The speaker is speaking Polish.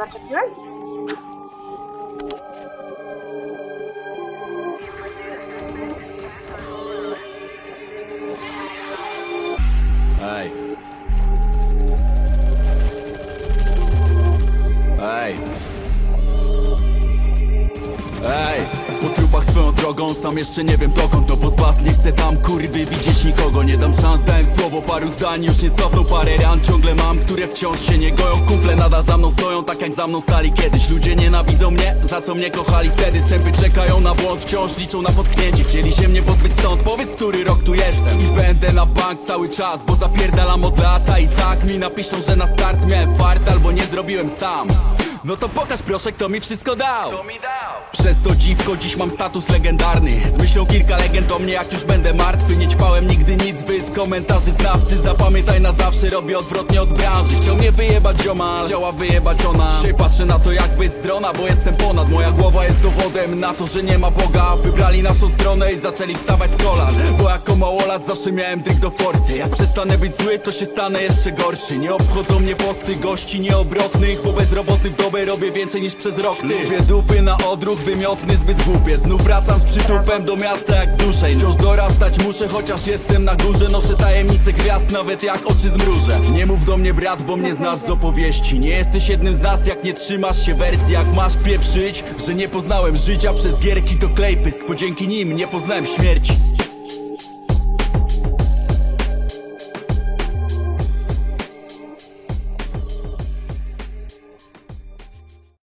zaczepiłeś? Ej, drogą, sam jeszcze nie wiem dokąd No bo z was nie chcę tam kurwy widzieć nikogo Nie dam szans, dałem słowo, paru zdań Już nie cofną parę ran, ciągle mam Które wciąż się nie goją Kumple nadal za mną stoją, tak jak za mną stali kiedyś Ludzie nienawidzą mnie, za co mnie kochali wtedy Sępy czekają na błąd, wciąż liczą na potknięcie Chcieli się mnie pozbyć stąd, powiedz który rok tu jestem. I będę na bank cały czas, bo zapierdalam od lata I tak mi napiszą, że na start miałem fart Albo nie zrobiłem sam no to pokaż proszę, kto mi wszystko dał. Kto mi dał? Przez to dziwko dziś mam status legendarny. Z myślą kilka legend o mnie, jak już będę martwy. Nie ćpałem nigdy komentarzy znawcy Zapamiętaj na zawsze, robię odwrotnie od branży. Chciał mnie wyjebać ziomal, chciała wyjebać ona. Dzisiaj patrzę na to jakby z drona, bo jestem ponad. Moja głowa jest dowodem na to, że nie ma Boga. Wybrali naszą stronę i zaczęli wstawać z kolan. Bo jako małolat zawsze miałem dryg do forsy. Jak przestanę być zły, to się stanę jeszcze gorszy. Nie obchodzą mnie posty gości nieobrotnych Bo bez roboty w dobę robię więcej niż przez rok. Ty. Lubię dupy na odruch, wymiotny zbyt głupie. Znów wracam z przytupem do miasta jak duszej Wciąż dorastać muszę, chociaż jestem na górze Noszę tajemnice gwiazd, nawet jak oczy zmrużę. Nie mów do mnie brat, bo mnie znasz z opowieści. Nie jesteś jednym z nas, jak nie trzymasz się wersji. Jak masz pieprzyć, że nie poznałem życia przez gierki to klejpysk Bo dzięki nim nie poznałem śmierci